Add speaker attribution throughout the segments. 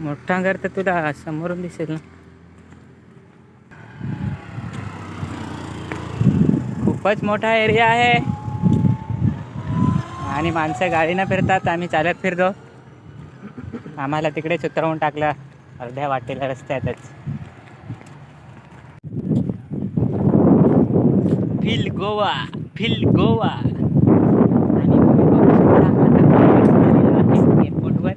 Speaker 1: मोठा घर तर तुला समोरून दिसेल ना. खूपच मोठा एरिया आहे. आणि माणसं गाडीनं फिरतात आम्ही चालत फिरतो. आम्हाला तिकडेच उतरवून टाकलं अर्ध्या वाटेला रस्त्यातच. फिल गोवा फिल गोवा आणि तुम्ही बघू शकता आता आम्ही आलेलो आहे एअरपोर्टवर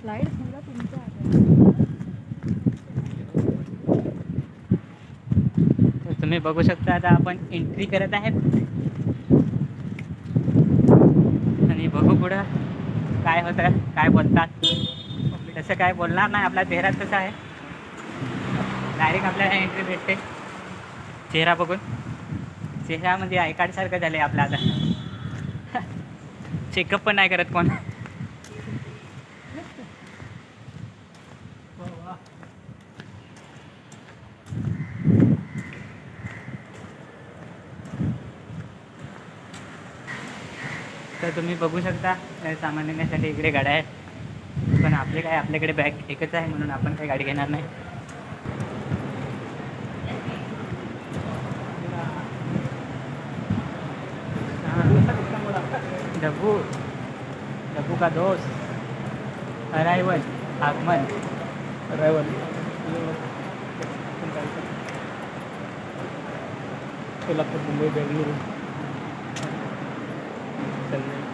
Speaker 2: फ्लाईट समजा तुमच्या हातात.
Speaker 1: तर तुम्ही बघू शकता आता आपण एंट्री करत आहेत. आणि बघू पुढं काय होतं काय बोलतात. तसं काय बोलणार नाही आपला चेहरा तसा आहे. डायरेक्ट आपल्याला एंट्री भेटते. चेहरा बघून. चेहऱ्यामध्ये आय झालं आहे आपलं आता. चेकअप पण नाही करत कोण. तर तुम्ही बघू शकता सामान नेण्यासाठी इकडे गाड्या आहेत. पण आपले काय आपल्याकडे बॅग एकच आहे म्हणून आपण काही गाडी घेणार नाही. डब्बू डब्बू का दोस्त? अरायवल आगमन.
Speaker 3: अरायवल. कोल्हापूर मुंबई बेंगलुरू. चेन्नई